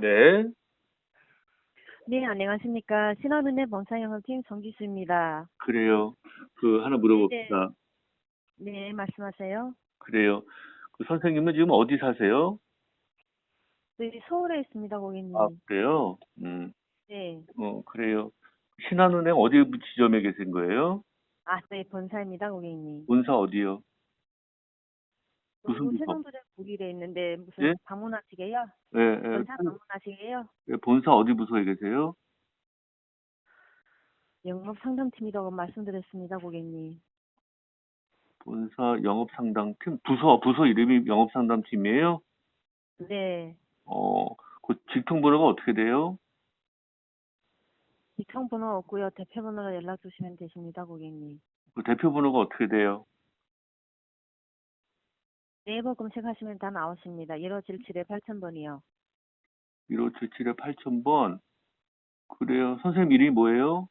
네. 네, 안녕하십니까. 신한은행 범사영업팀 정기수입니다. 그래요. 그 하나 물어봅시다. 네, 말씀하세요. 그래요. 그 선생님은 지금 어디 사세요? 저희 서울에 있습니다, 고객님. 아, 그래요? 음, 네. 어, 그래요. 신한은행 어디 지점에 계신 거예요? 아, 네, 본사입니다, 고객님. 본사 어디요? 무슨? 세종도장 국일에 있는데 무슨 예? 방문하시게요? 예, 예. 본사 방문하시게요? 예, 본사 어디 부서에 계세요? 영업 상담팀이라고 말씀드렸습니다, 고객님. 본사 영업 상담팀 부서 부서 이름이 영업 상담팀이에요? 네. 어, 그 직통 번호가 어떻게 돼요? 이통번호 없고요. 대표 번호로 연락 주시면 되십니다, 고객님. 그 대표 번호가 어떻게 돼요? 네이버 검색하시면 다 나오십니다. 1577에 8000번이요. 1577에 8000번. 그래요. 선생님 이름이 뭐예요?